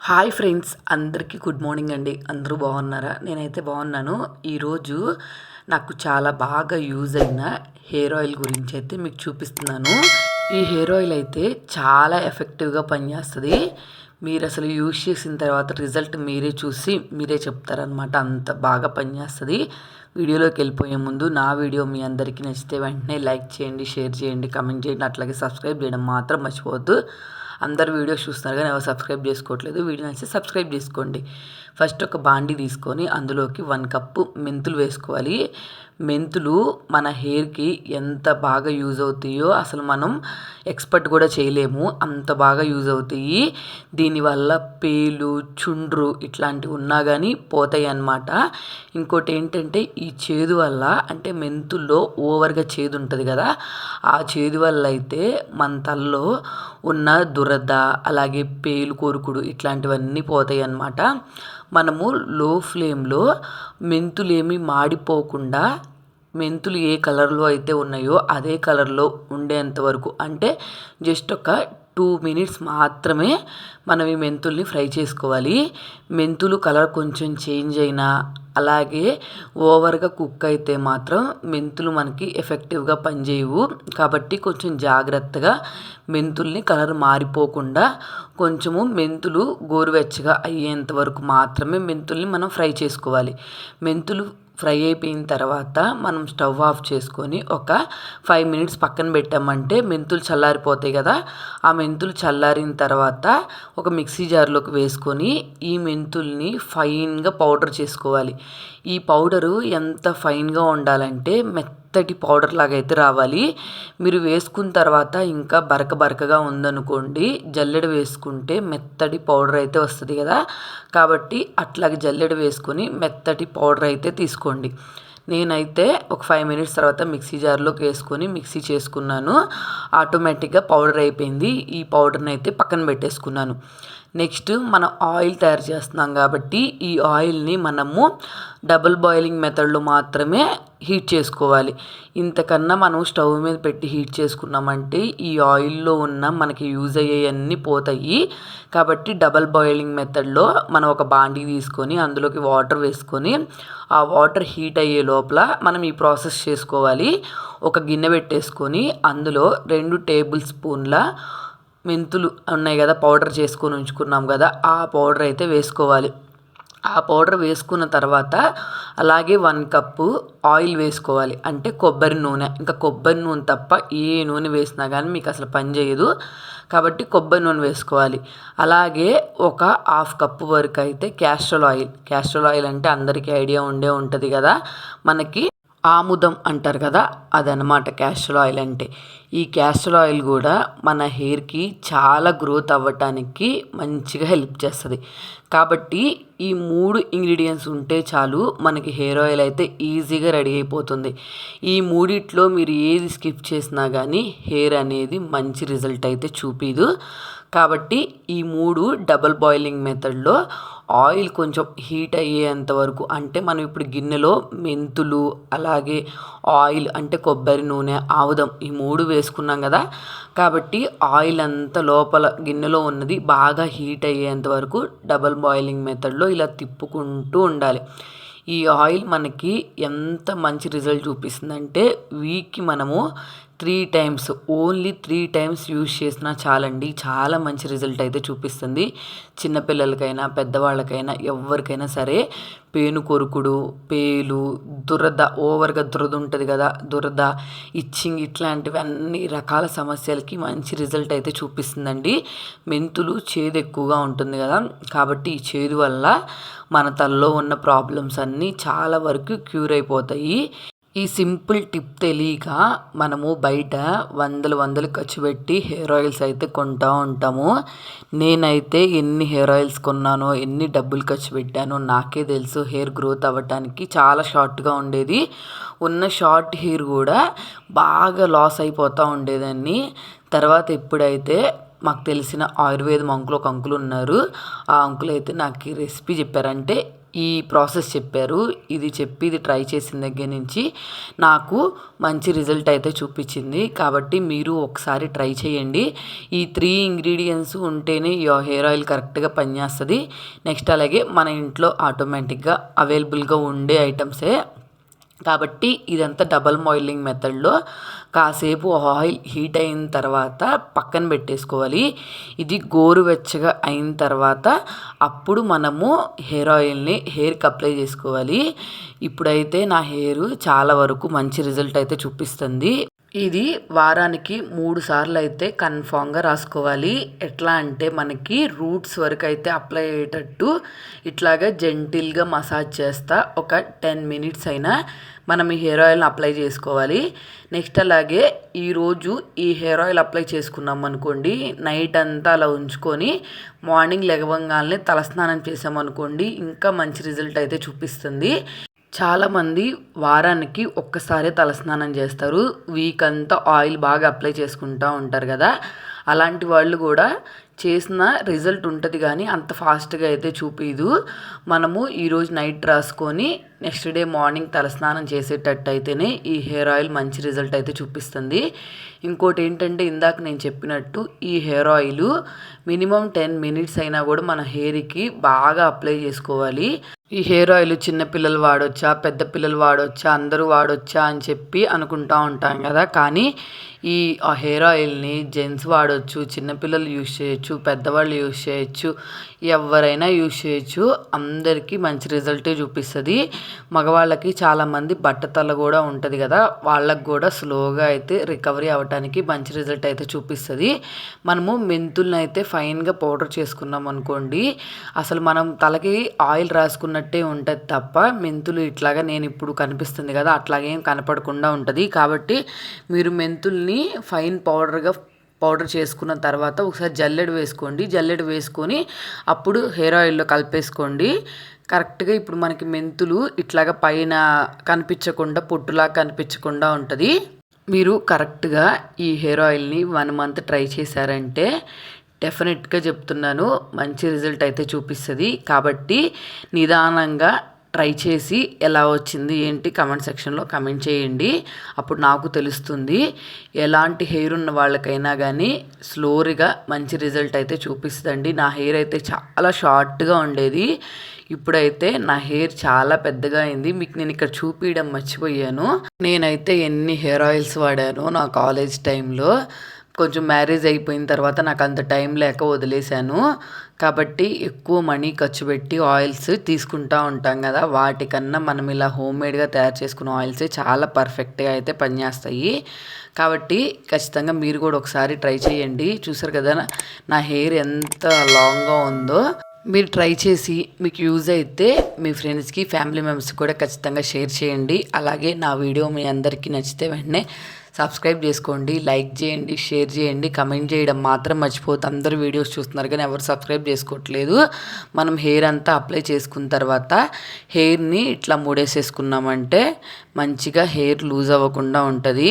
Hi friends అందరికీ good morning అండి. అందరూ బాగున్నారా? నేనైతే బాగున్నాను. ఈరోజు నాకు చాలా బాగా యూజ్ అయిన హెయిర్ ఆయిల్ గురించి అయితే మీకు చూపిస్తున్నాను. ఈ హెయిర్ ఆయిల్ అయితే చాలా ఎఫెక్టివ్గా పనిచేస్తుంది. మీరు అసలు యూజ్ చేసిన తర్వాత రిజల్ట్ మీరే చూసి మీరే చెప్తారనమాట అంత బాగా పనిచేస్తుంది. వీడియోలోకి వెళ్ళిపోయే ముందు నా వీడియో మీ అందరికీ నచ్చితే వెంటనే లైక్ చేయండి షేర్ చేయండి కమెంట్ చేయండి అట్లాగే సబ్స్క్రైబ్ చేయడం మాత్రం మర్చిపోవద్దు. అందరు వీడియోస్ చూస్తున్నారు కానీ ఎవరు సబ్స్క్రైబ్ చేసుకోవట్లేదు. వీడియో నచ్చితే సబ్స్క్రైబ్ చేసుకోండి. ఫస్ట్ ఒక బాండి తీసుకొని అందులోకి వన్ కప్పు మెంతులు వేసుకోవాలి. మెంతులు మన హెయిర్కి ఎంత బాగా యూజ్ అవుతాయో అసలు మనం ఎక్స్పర్ట్ కూడా చేయలేము. అంత బాగా యూజ్ అవుతాయి. దీనివల్ల పేలు చుండ్రు ఇట్లాంటివి ఉన్నా కానీ పోతాయి అన్నమాట. ఇంకోటి ఏంటంటే ఈ చేదు వల్ల అంటే మెంతుల్లో ఓవర్గా చేదు ఉంటుంది కదా ఆ చేదు వల్ల అయితే మన తలలో ఉన్న దురద అలాగే పేలు కోరుకుడు ఇట్లాంటివన్నీ పోతాయి అన్నమాట. మనము లో ఫ్లేమ్లో మెంతులేమి మాడిపోకుండా మెంతులు ఏ కలర్లో అయితే ఉన్నాయో అదే కలర్లో ఉండేంత వరకు అంటే జస్ట్ ఒక టూ మినిట్స్ మాత్రమే మనం ఈ మెంతుల్ని ఫ్రై చేసుకోవాలి. మెంతులు కలర్ కొంచెం చేంజ్ అయినా అలాగే ఓవర్గా కుక్ అయితే మాత్రం మెంతులు మనకి ఎఫెక్టివ్గా పనిచేయవు. కాబట్టి కొంచెం జాగ్రత్తగా మెంతుల్ని కలర్ మారిపోకుండా కొంచెము మెంతులు గోరువెచ్చగా అయ్యేంత వరకు మాత్రమే మెంతుల్ని మనం ఫ్రై చేసుకోవాలి. మెంతులు ఫ్రై అయిపోయిన తర్వాత మనం స్టవ్ ఆఫ్ చేసుకొని ఒక ఫైవ్ మినిట్స్ పక్కన పెట్టామంటే మెంతులు చల్లారిపోతాయి కదా. ఆ మెంతులు చల్లారిన తర్వాత ఒక మిక్సీ జార్లోకి వేసుకొని ఈ మెంతుల్ని ఫైన్గా పౌడర్ చేసుకోవాలి. ఈ పౌడరు ఎంత ఫైన్గా ఉండాలంటే మెత్తటి పౌడర్ లాగా అయితే రావాలి. మీరు వేసుకున్న తర్వాత ఇంకా బరక బరకగా ఉందనుకోండి జల్లెడ వేసుకుంటే మెత్తటి పౌడర్ అయితే వస్తుంది కదా. కాబట్టి అట్లాగే జల్లెడ వేసుకొని మెత్తటి పౌడర్ అయితే తీసుకోండి. నేనైతే ఒక ఫైవ్ మినిట్స్ తర్వాత మిక్సీ జార్లోకి వేసుకొని మిక్సీ చేసుకున్నాను. ఆటోమేటిక్గా పౌడర్ అయిపోయింది. ఈ పౌడర్ని అయితే పక్కన పెట్టేసుకున్నాను. నెక్స్ట్ మనం ఆయిల్ తయారు చేస్తున్నాం కాబట్టి ఈ ఆయిల్ని మనము డబుల్ బాయిలింగ్ మెథడ్లో మాత్రమే హీట్ చేసుకోవాలి. ఇంతకన్నా మనం స్టవ్ మీద పెట్టి హీట్ చేసుకున్నామంటే ఈ ఆయిల్లో ఉన్న మనకి యూజ్ అయ్యేవన్నీ పోతాయి. కాబట్టి డబల్ బాయిలింగ్ మెథడ్లో మనం ఒక బాండీ తీసుకొని అందులోకి వాటర్ వేసుకొని ఆ వాటర్ హీట్ అయ్యే లోపల మనం ఈ ప్రాసెస్ చేసుకోవాలి. ఒక గిన్నె పెట్టేసుకొని అందులో రెండు టేబుల్ స్పూన్ల మెంతులు ఉన్నాయి కదా పౌడర్ చేసుకొని ఉంచుకున్నాం కదా ఆ పౌడర్ అయితే వేసుకోవాలి. ఆ పౌడర్ వేసుకున్న తర్వాత అలాగే వన్ కప్పు ఆయిల్ వేసుకోవాలి. అంటే కొబ్బరి నూనె. ఇంకా కొబ్బరి నూనె తప్ప ఏ నూనె వేసినా కానీ మీకు అసలు పని చేయదు. కాబట్టి కొబ్బరి నూనె వేసుకోవాలి. అలాగే ఒక హాఫ్ కప్పు వరకు అయితే క్యాస్ట్రల్ ఆయిల్. క్యాస్ట్రల్ ఆయిల్ అంటే అందరికీ ఐడియా ఉండే ఉంటుంది కదా మనకి ఆముదం అంటారు కదా అదనమాట క్యాస్టర్ ఆయిల్ అంటే. ఈ క్యాస్టర్ ఆయిల్ కూడా మన హెయిర్కి చాలా గ్రోత్ అవ్వటానికి మంచిగా హెల్ప్ చేస్తుంది. కాబట్టి ఈ మూడు ఇంగ్రీడియంట్స్ ఉంటే చాలు మనకి హెయిర్ ఆయిల్ అయితే ఈజీగా రెడీ అయిపోతుంది. ఈ మూడిట్లో మీరు ఏది స్కిప్ చేసినా కానీ హెయిర్ అనేది మంచి రిజల్ట్ అయితే చూపిదు. కాబట్టి ఈ మూడు డబల్ బాయిలింగ్ మెథడ్లో ఆయిల్ కొంచెం హీట్ అయ్యేంత వరకు అంటే మనం ఇప్పుడు గిన్నెలో మెంతులు అలాగే ఆయిల్ అంటే కొబ్బరి నూనె ఆముదం ఈ మూడు వేసుకున్నాం కదా. కాబట్టి ఆయిల్ అంతా లోపల గిన్నెలో ఉన్నది బాగా హీట్ అయ్యేంత వరకు డబల్ బాయిలింగ్ మెథడ్లో ఇలా తిప్పుకుంటూ ఉండాలి. ఈ ఆయిల్ మనకి ఎంత మంచి రిజల్ట్ చూపిస్తుందంటే వీక్కి మనము three times only three times use చేసినా చాలండి. చాలా మంచి రిజల్ట్ అయితే చూపిస్తుంది. చిన్నపిల్లలకైనా పెద్దవాళ్ళకైనా ఎవరికైనా సరే పేను కొరుకుడు పేలు దురద ఓవర్గా దురద ఉంటుంది కదా దురద ఇచ్చింగ్ ఇట్లాంటివి అన్ని రకాల సమస్యలకి మంచి రిజల్ట్ అయితే చూపిస్తుందండి. మెంతులు చేదు ఎక్కువగా ఉంటుంది కదా కాబట్టి ఈ చేదు వల్ల మన తలలో ఉన్న ప్రాబ్లమ్స్ అన్నీ చాలా వరకు క్యూర్ అయిపోతాయి. ఈ సింపుల్ టిప్ తెలియక మనము బయట వందలు వందలు ఖర్చు పెట్టి హెయిర్ ఆయిల్స్ అయితే కొంటూ ఉంటాము. నేనైతే ఎన్ని హెయిర్ ఆయిల్స్ కొన్నానో ఎన్ని డబ్బులు ఖర్చు పెట్టానో నాకే తెలుసు హెయిర్ గ్రోత్ అవ్వటానికి చాలా షార్ట్గా ఉండేది. ఉన్న షార్ట్ హెయిర్ కూడా బాగా లాస్ అయిపోతూ ఉండేదాన్ని. తర్వాత ఎప్పుడైతే మాకు తెలిసిన ఆయుర్వేదం అంకులు ఒక అంకులు ఉన్నారు ఆ అంకుల్ అయితే నాకు రెసిపీ చెప్పారంటే ఈ ప్రాసెస్ చెప్పారు. ఇది చెప్పి ఇది ట్రై చేసిన దగ్గర నుంచి నాకు మంచి రిజల్ట్ అయితే చూపించింది. కాబట్టి మీరు ఒకసారి ట్రై చేయండి. ఈ త్రీ ఇంగ్రీడియంట్స్ ఉంటేనే ఈ హెయిర్ ఆయిల్ కరెక్ట్గా పనిచేస్తుంది. నెక్స్ట్ అలాగే మన ఇంట్లో ఆటోమేటిక్గా అవైలబుల్గా ఉండే ఐటమ్సే కాబట్టి ఇదంతా డబల్ బాయిలింగ్ మెథడ్లో కాసేపు ఆయిల్ హీట్ అయిన తర్వాత పక్కన పెట్టేసుకోవాలి. ఇది గోరువెచ్చగా అయిన తర్వాత అప్పుడు మనము హెయిర్ ఆయిల్ని హెయిర్కి అప్లై చేసుకోవాలి. ఇప్పుడైతే నా హెయిర్ చాలా వరకు మంచి రిజల్ట్ అయితే చూపిస్తుంది. ఇది వారానికి మూడు సార్లు అయితే కన్ఫామ్గా రాసుకోవాలి. ఎట్లా అంటే మనకి రూట్స్ వరకు అయితే అప్లై అయ్యేటట్టు ఇట్లాగా జెంటిల్గా మసాజ్ చేస్తా. ఒక టెన్ మినిట్స్ అయినా మనం ఈ హెయిర్ ఆయిల్ని అప్లై చేసుకోవాలి. నెక్స్ట్ అలాగే ఈరోజు ఈ హెయిర్ ఆయిల్ అప్లై చేసుకున్నాం అనుకోండి నైట్ అంతా అలా ఉంచుకొని మార్నింగ్ లెగవంగానే తలస్నానం చేసామనుకోండి ఇంకా మంచి రిజల్ట్ అయితే చూపిస్తుంది. చాలామంది వారానికి ఒక్కసారే తలస్నానం చేస్తారు. వీక్ అంతా ఆయిల్ బాగా అప్లై చేసుకుంటూ ఉంటారు కదా. అలాంటి వాళ్ళు కూడా చేసిన రిజల్ట్ ఉంటుంది కానీ అంత ఫాస్ట్గా అయితే చూపించదు మనము ఈరోజు నైట్ రాసుకొని నెక్స్ట్ డే మార్నింగ్ తలస్నానం చేసేటట్టు అయితేనే ఈ హెయిర్ ఆయిల్ మంచి రిజల్ట్ అయితే చూపిస్తుంది. ఇంకోటి ఏంటంటే ఇందాక నేను చెప్పినట్టు ఈ hair oil minimum ten minutes అయినా కూడా మన హెయిర్కి బాగా అప్లై చేసుకోవాలి. ఈ హెయిర్ ఆయిల్ చిన్నపిల్లలు వాడొచ్చా పెద్ద పిల్లలు వాడొచ్చా అందరూ వాడొచ్చా అని చెప్పి అనుకుంటూ ఉంటాం కదా. కానీ ఈ హెయిర్ ఆయిల్ని జెంట్స్ వాడవచ్చు చిన్నపిల్లలు యూస్ చేయొచ్చు పెద్దవాళ్ళు యూస్ చేయొచ్చు ఎవరైనా యూస్ చేయొచ్చు. అందరికీ మంచి రిజల్టే చూపిస్తుంది. మగవాళ్ళకి చాలామంది బట్టతల కూడా ఉంటుంది కదా వాళ్ళకు కూడా స్లోగా అయితే రికవరీ అవ్వటానికి మంచి రిజల్ట్ అయితే చూపిస్తుంది. మనము మెంతుల్ని అయితే ఫైన్గా పౌడర్ చేసుకున్నాం అనుకోండి అసలు మనం తలకి ఆయిల్ రాసుకున్నట్టే ఉంటుంది తప్ప మెంతులు ఇట్లాగా నేను ఇప్పుడు కనిపిస్తుంది కదా అట్లాగేం కనపడకుండా ఉంటుంది. కాబట్టి మీరు మెంతుల్ని ఫైన్ పౌడర్గా పౌడర్ చేసుకున్న తర్వాత ఒకసారి జల్లెడ వేసుకోండి. జల్లెడ వేసుకొని అప్పుడు హెయిర్ ఆయిల్లో కలిపేసుకోండి. కరెక్ట్గా ఇప్పుడు మనకి మెంతులు ఇట్లాగా పైన కనిపించకుండా పొట్టులా కనిపించకుండా ఉంటుంది. మీరు కరెక్ట్గా ఈ హెయిర్ ఆయిల్ని వన్ మంత్ ట్రై చేశారంటే డెఫినెట్గా చెప్తున్నాను మంచి రిజల్ట్ అయితే చూపిస్తుంది. కాబట్టి నిదానంగా ట్రై చేసి ఎలా వచ్చింది ఏంటి కమెంట్ సెక్షన్లో కమెంట్ చేయండి. అప్పుడు నాకు తెలుస్తుంది ఎలాంటి హెయిర్ ఉన్న వాళ్ళకైనా కానీ స్లోరీగా మంచి రిజల్ట్ అయితే చూపిస్తుందండి. నా హెయిర్ అయితే చాలా షార్ట్గా ఉండేది. ఇప్పుడైతే నా హెయిర్ చాలా పెద్దగా అయింది. మీకు నేను ఇక్కడ చూపించడం మర్చిపోయాను. నేనైతే ఎన్ని హెయిర్ ఆయిల్స్ వాడాను నా కాలేజ్ టైంలో. కొంచెం మ్యారేజ్ అయిపోయిన తర్వాత నాకు అంత టైం లేక వదిలేశాను. కాబట్టి ఎక్కువ మనీ ఖర్చు పెట్టి ఆయిల్స్ తీసుకుంటూ ఉంటాం కదా. వాటికన్నా మనం ఇలా హోమ్ మేడ్గా తయారు చేసుకున్న ఆయిల్స్ చాలా పర్ఫెక్ట్గా అయితే పనిచేస్తాయి. కాబట్టి ఖచ్చితంగా మీరు కూడా ఒకసారి ట్రై చేయండి. చూసారు కదా నా హెయిర్ ఎంత లాంగ్గా ఉందో. మీరు ట్రై చేసి మీకు యూజ్ అయితే మీ ఫ్రెండ్స్కి ఫ్యామిలీ మెంబర్స్కి కూడా ఖచ్చితంగా షేర్ చేయండి. అలాగే నా వీడియో మీ అందరికీ నచ్చితే వెంటనే సబ్స్క్రైబ్ చేసుకోండి లైక్ చేయండి షేర్ చేయండి కమెంట్ చేయడం మాత్రం మర్చిపోతే అందరు వీడియోస్ చూస్తున్నారు కానీ ఎవరు సబ్స్క్రైబ్ చేసుకోవట్లేదు. మనం హెయిర్ అంతా అప్లై చేసుకున్న తర్వాత హెయిర్ని ఇట్లా మూడేసేసుకున్నామంటే మంచిగా హెయిర్ లూజ్ అవ్వకుండా ఉంటుంది.